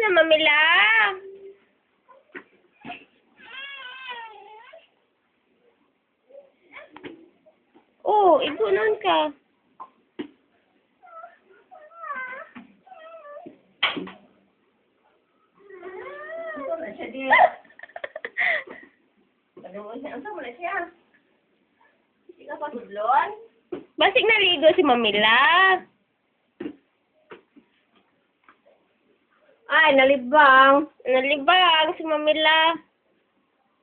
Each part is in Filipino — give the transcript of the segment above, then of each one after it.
Na, mamila. Oh, igunon ka. Basig naligo si Mamila. Ay, nalibang. Nalibang si Mamila.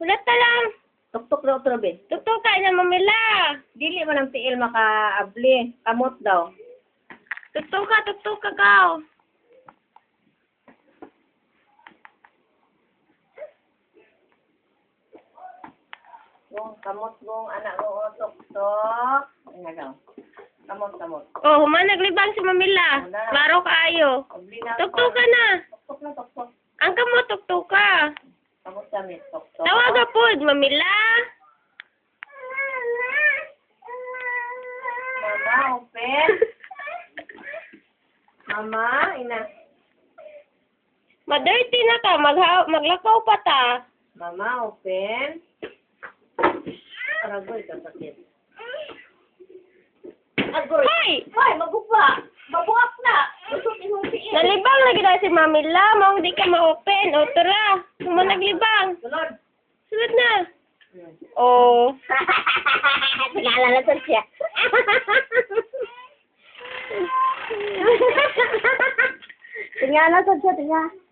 Wala ta lang. Tuktok na otro be. Tutukan na Mamila. Dili man ang tiil makaabli. Kamot daw. Tutuka, tutuka ka. Gong kamot gong anak gong oh, tuktok. Ano daw? Kamot kamot. Oh, human naglibang si Mamila. Klaro kaayo. Na. Tuktuka na. Tuktok na tuktok. Ang kamo tuktuka. Kamot kami tuktok. Tawaga pod, Mamila. Mama, open. Mama, ina. Madirty na ka, magha maglakaw pa ta. Mama, open. Aragoy ka sakit. Agoy. Hoy! Hoy, magupa. Mabuak na. Gusto imong tiil. Nalibang lagi na si Mamila. Mong di ka ma-open. O, tara. Human naglibang. Sunod na. Oh. Naalala ko siya. Tingala ko siya, tingala.